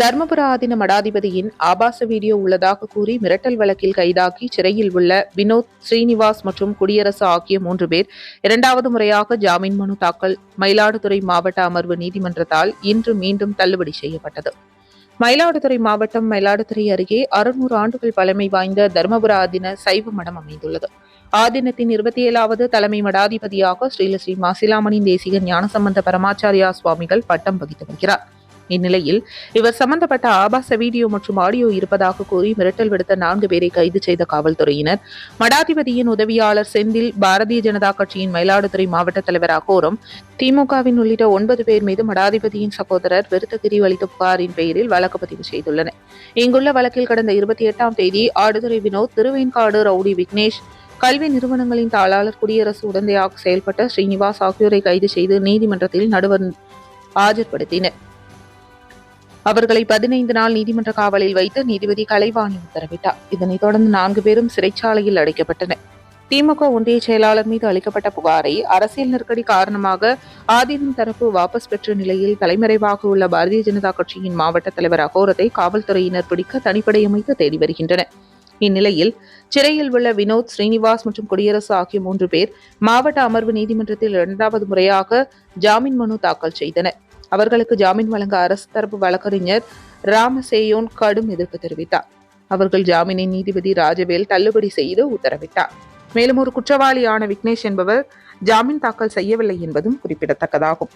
தர்மபுர ஆதீன மடாதிபதியின் ஆபாச வீடியோ உள்ளதாக கூறி மிரட்டல் வழக்கில் கைதாக்கி சிறையில் உள்ள வினோத் ஸ்ரீனிவாஸ் மற்றும் குடியரசு ஆகிய மூன்று பேர் இரண்டாவது முறையாக ஜாமீன் மனு தாக்கல் மயிலாடுதுறை மாவட்ட அமர்வு நீதிமன்றத்தால் இன்று மீண்டும் தள்ளுபடி செய்யப்பட்டது. மயிலாடுதுறை மாவட்டம் மயிலாடுதுறை அருகே அறுநூறு ஆண்டுகள் பழமை வாய்ந்த தர்மபுர ஆதீன சைவ மடம் அமைந்துள்ளது. ஆதீனத்தின் இருபத்தி ஏழாவது தலைமை மடாதிபதியாக ஸ்ரீலஸ்ரீ மாசிலாமணி தேசிக ஞானசம்பந்த பரமாச்சாரியா சுவாமிகள் பட்டம் வகித்து வருகிறார். இந்நிலையில் இவர் சம்பந்தப்பட்ட ஆபாச வீடியோ மற்றும் ஆடியோ இருப்பதாக கூறி மிரட்டல் விடுத்த நான்கு பேரை கைது செய்த காவல்துறையினர். மடாதிபதியின் உதவியாளர் செந்தில் பாரதிய ஜனதா கட்சியின் மயிலாடுதுறை மாவட்ட தலைவர் அகோரம் திமுகவின் உள்ளிட்ட ஒன்பது பேர் மீது மடாதிபதியின் சகோதரர் விருத்தகிரி அளித்த புகாரின் பெயரில் வழக்கு பதிவு செய்துள்ளனர். இங்குள்ள வழக்கில் கடந்த இருபத்தி எட்டாம் தேதி ஆடுதுறை வினோத் திருவேன்காடு ரவுடி விக்னேஷ் கல்வி நிறுவனங்களின் தாளாளர் குடியரசு உடந்தையாக செயல்பட்ட ஸ்ரீனிவாஸ் ஆகியோரை கைது செய்து நீதிமன்றத்தில் நடுவர் ஆஜர்படுத்தினர். அவர்களை பதினைந்து நாள் நீதிமன்ற காவலில் வைத்து நீதிபதி கலைவாணி உத்தரவிட்டார். இதனைத் தொடர்ந்து நான்கு பேரும் சிறைச்சாலையில் அடைக்கப்பட்டனர். திமுக ஒன்றிய செயலாளர் மீது அளிக்கப்பட்ட புகாரை அரசியல் நெருக்கடி காரணமாக ஆதீனம் தரப்பு வாபஸ் பெற்ற நிலையில் தலைமறைவாக உள்ள பாரதிய ஜனதா கட்சியின் மாவட்ட தலைவர் அகோரத்தை காவல்துறையினர் பிடிக்க தனிப்படை அமைத்து தேடி வருகின்றனர். இந்நிலையில் சிறையில் உள்ள வினோத் ஸ்ரீனிவாஸ் மற்றும் குடியரசு ஆகிய மூன்று பேர் மாவட்ட அமர்வு நீதிமன்றத்தில் இரண்டாவது முறையாக ஜாமீன் மனு தாக்கல் செய்தனர். அவர்களுக்கு ஜாமீன் வழங்க அரசு தரப்பு வழக்கறிஞர் ராமசேயோன் கடும் எதிர்ப்பு தெரிவித்தார். அவர்கள் ஜாமீனை நீதிபதி ராஜவேல் தள்ளுபடி செய்து உத்தரவிட்டார். மேலும் ஒரு குற்றவாளியான விக்னேஷ் என்பவர் ஜாமீன் தாக்கல் செய்யவில்லை என்பதும் குறிப்பிடத்தக்கதாகும்.